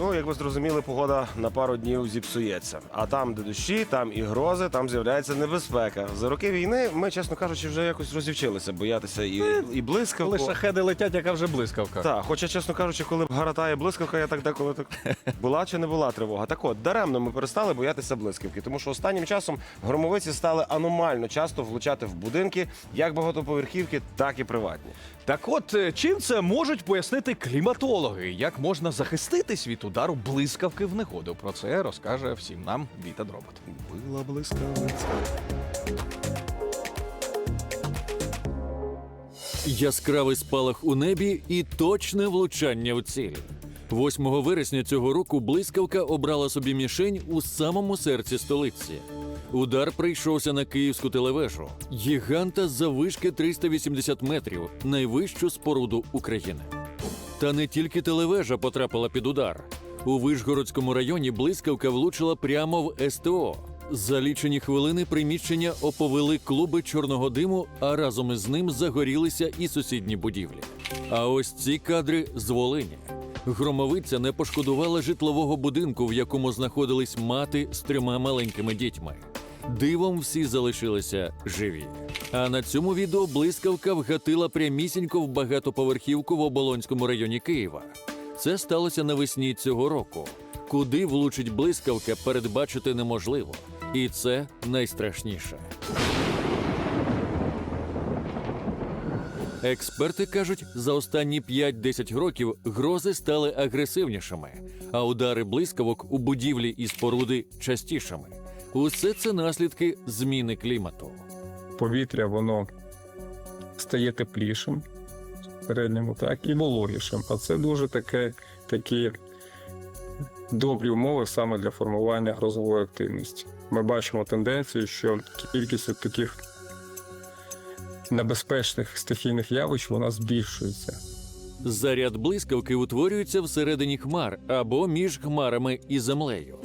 Ну, як ви зрозуміли, погода на пару днів зіпсується. А там, де дощі, там і грози, там з'являється небезпека. За роки війни ми, чесно кажучи, вже якось розівчилися боятися і, і блискавку. Коли шахеди летять, яка вже блискавка. Так, хоча, чесно кажучи, коли гаратає блискавка, я так деколи так була чи не була тривога. Так от, даремно ми перестали боятися блискавки, тому що останнім часом громовиці стали аномально часто влучати в будинки, як багатоповерхівки, так і приватні. Так от, е, чим це можуть пояснити кліматологи? Як можна захиститись від удару блискавки в негоду? Про це розкаже всім нам Віта Дробот. Била блискавиця. Яскравий спалах у небі і точне влучання в ціль. 8 вересня цього року блискавка обрала собі мішень у самому серці столиці. Удар прийшовся на київську телевежу. Гіганта заввишки 380 метрів, найвищу споруду України. Та не тільки телевежа потрапила під удар. У Вишгородському районі блискавка влучила прямо в СТО. За лічені хвилини приміщення оповели клуби чорного диму, а разом із ним загорілися і сусідні будівлі. А ось ці кадри з Волині. Громовиця не пошкодувала житлового будинку, в якому знаходились мати з трьома маленькими дітьми. Дивом всі залишилися живі. А на цьому відео блискавка вгатила прямісінько в багатоповерхівку в Оболонському районі Києва. Це сталося навесні цього року. Куди влучить блискавка, передбачити неможливо. І це найстрашніше. Експерти кажуть, за останні 5-10 років грози стали агресивнішими, а удари блискавок у будівлі і споруди частішими. Усе це наслідки зміни клімату. повітря воно стає теплішим в середньому, так, і вологішим. А це дуже таке, такі добрі умови саме для формування грозової активності. Ми бачимо тенденцію, що кількість таких небезпечних стихійних явищ вона збільшується. Заряд блискавки утворюється всередині хмар або між хмарами і землею.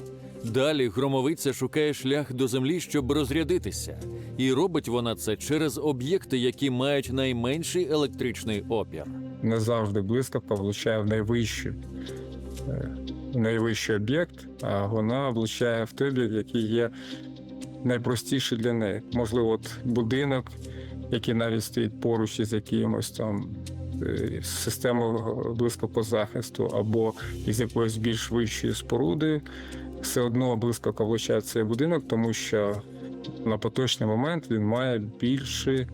Далі громовиця шукає шлях до землі, щоб розрядитися, і робить вона це через об'єкти, які мають найменший електричний опір. Не завжди блискавка влучає в найвищий, е, найвищий об'єкт, а вона влучає в той який є найпростіший для неї. Можливо, от будинок, який навіть стоїть поруч із якимось там е, системою блискавкозахисту або із якоюсь більш вищої споруди, все одно блискавка влучає цей будинок, тому що на поточний момент він має більший,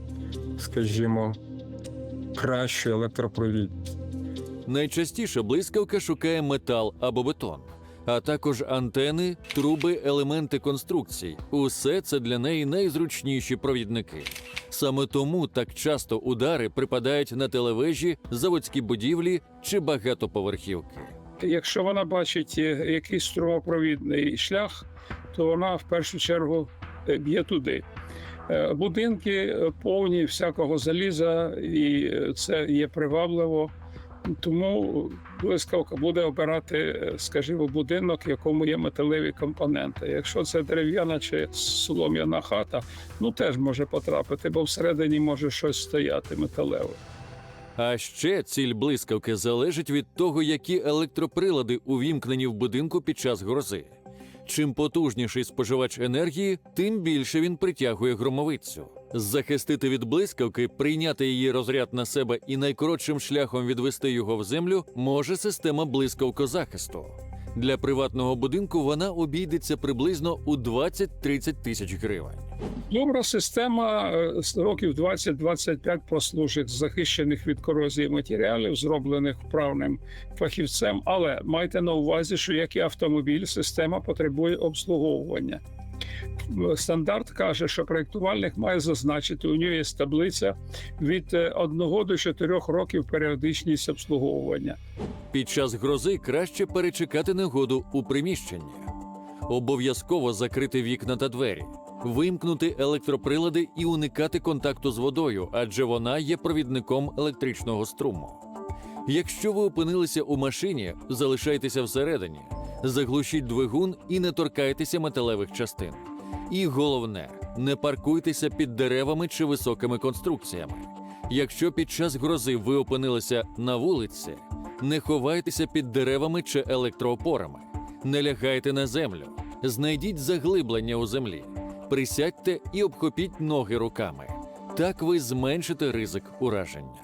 скажімо, кращу електропровідність. Найчастіше блискавка шукає метал або бетон, а також антени, труби, елементи конструкцій. Усе це для неї найзручніші провідники. Саме тому так часто удари припадають на телевежі, заводські будівлі чи багатоповерхівки. Якщо вона бачить е, якийсь струмопровідний шлях, то вона в першу чергу е, б'є туди. Е, Будинки повні всякого заліза, і це є привабливо. Тому блискавка буде обирати, скажімо, будинок, в якому є металеві компоненти. Якщо це дерев'яна чи солом'яна хата, ну теж може потрапити, бо всередині може щось стояти металеве. А ще ціль блискавки залежить від того, які електроприлади увімкнені в будинку під час грози. Чим потужніший споживач енергії, тим більше він притягує громовицю. Захистити від блискавки, прийняти її розряд на себе і найкоротшим шляхом відвести його в землю може система блискавкозахисту. Для приватного будинку вона обійдеться приблизно у 20-30 тисяч гривень. Добра система е, з років 20-25 прослужить захищених від корозії матеріалів, зроблених вправним фахівцем. Але майте на увазі, що як і автомобіль, система потребує обслуговування. Стандарт каже, що проєктувальник має зазначити, у нього є таблиця від 1 до 4 років періодичність обслуговування. Під час грози краще перечекати негоду у приміщенні. Обов'язково закрити вікна та двері, вимкнути електроприлади і уникати контакту з водою, адже вона є провідником електричного струму. Якщо ви опинилися у машині, залишайтеся всередині, заглушіть двигун і не торкайтеся металевих частин. І головне, не паркуйтеся під деревами чи високими конструкціями. Якщо під час грози ви опинилися на вулиці, Не ховайтеся під деревами чи електроопорами. Не лягайте на землю. Знайдіть заглиблення у землі. Присядьте і обхопіть ноги руками. Так ви зменшите ризик ураження.